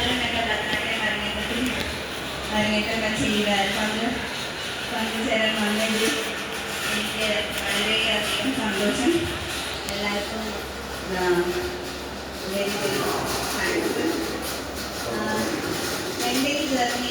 അങ്ങനെയൊക്കെ ഭർത്താക്കളെ പറഞ്ഞിട്ടും പറഞ്ഞിട്ടൊക്കെ ചെയ്യുമായിരുന്നു അത് പങ്കുചേരാൻ വന്നതിൽ എനിക്ക് വളരെയധികം സന്തോഷം എല്ലാവർക്കും very very thanks mentally journey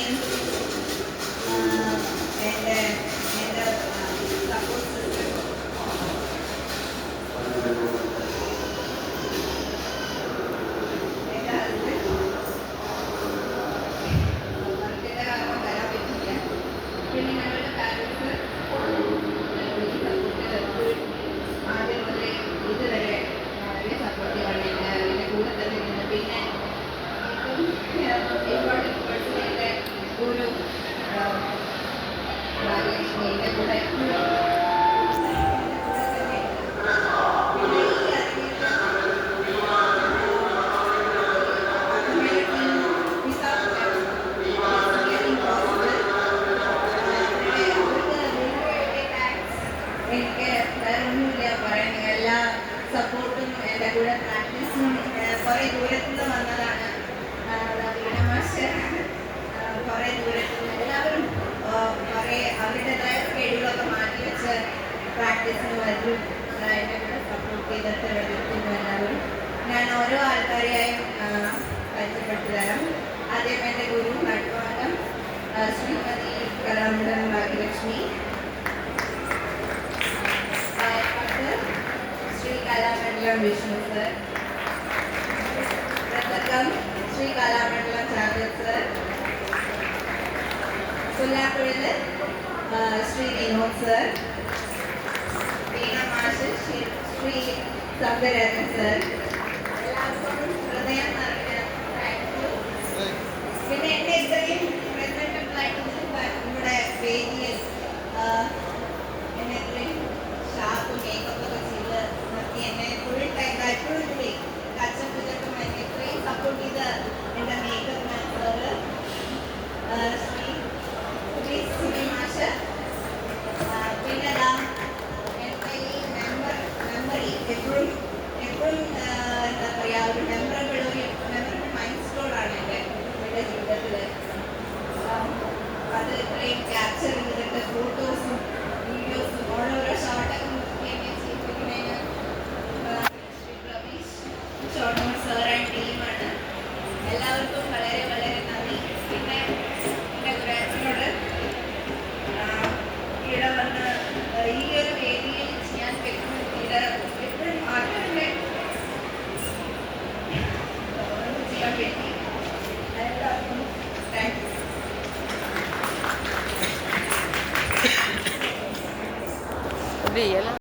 കുറേ ദൂരത്തുനിന്ന് വന്നതാണ്. നവീന മാസ്റ്റർ കുറേ എല്ലാവരും കുറേ അവരുടേതായ കഴിവുകളൊക്കെ മാറ്റി വെച്ച് പ്രാക്ടീസിന് വരും. എന്റെ കൂടെ സപ്പോർട്ട് ചെയ്തിട്ട് എടുക്കുന്നു എല്ലാവരും. ഞാൻ ഓരോ ആൾക്കാരെയായും പരിചയപ്പെട്ടു തരാം ആദ്യം എന്റെ ഗുരു നടുവാകം ശ്രീമതി കലാമണ്ഡലം ഭാഗ്യലക്ഷ്മി. ശ്രീ കലാമണ്ഡലം വിഷ്ണു സർ வணக்கம் ஸ்ரீ கலாமண்டலம் சாகர் சார் சொல்லாக்குழல் Shri Vinod sir Veena மாஷு Shri Sankaran sir capture veía la